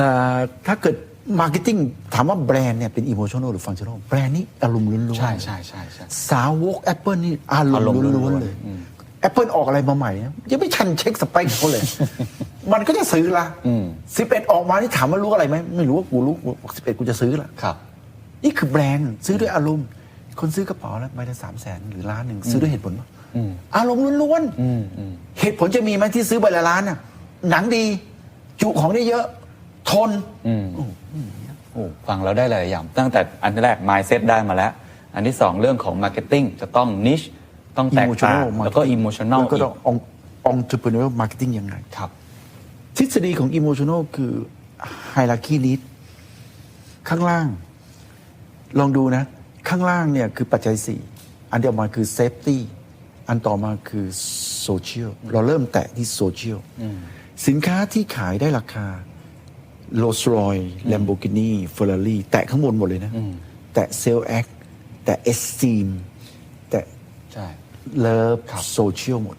เอ่อถ้าเกิดมาร์เก็ตติ้งถามว่าแบรนด์เนี่ยเป็นอิโมชัน a l หรือฟังชั่น a l แบรนด์นี่อารมณ์ล้วนๆใช่ใช่ใช่ใช่สาวก Apple นี่อารมอารมณ์ณ์ล้ล้ววนนๆๆเลยอืม Apple ออกอะไรมาใหม่นะยังไม่ทันเช็คสเปคเขาเลย มันก็จะซื้อละสิบเอ็ดออกมานี่ถามว่ารู้อะไรไหมไม่รู้ว่ากูรู้สิบเอ็ดกูจะซื้อละครับ นี่คือแบรนด์ซื้อด้วยอารมณ์ คนซื้อกระเป๋าแล้วใบละสามแสนหรือล้านหนึ่งซื้อด้วยเหตุผลปะอารมณ์ล้วนอืมอืมๆเหตุผลจะมีไหมที่ซื้อใบละล้านน่ะหนังดี จุของได้เยอะ ทนอืมโอ้ฟังแล้วได้หลายอย่าง ตั้งแต่อันแรก mindset ได้มาแล้ว อันที่สองเรื่องของ marketing จะต้อง niche ต้องแตกต่าง Emotional แล้วก็ marketing emotional แล้วก็อีกต้อง en- entrepreneurial marketing ยังไง ครับ ทฤษฎีของ emotional คือ hierarchy lead ข้างล่าง ลองดูนะ ข้างล่างเนี่ยคือปัจจัย 4 อันเดียวมาคือ safety อันต่อมาคือ social เราเริ่มแตะที่ social สินค้าที่ขายได้ราคา Rolls Royce Lamborghini Ferrari แตะข้างบนหมดเลยนะ แตะ sales act แตะ esteem แตะใช่ love ครับ social หมด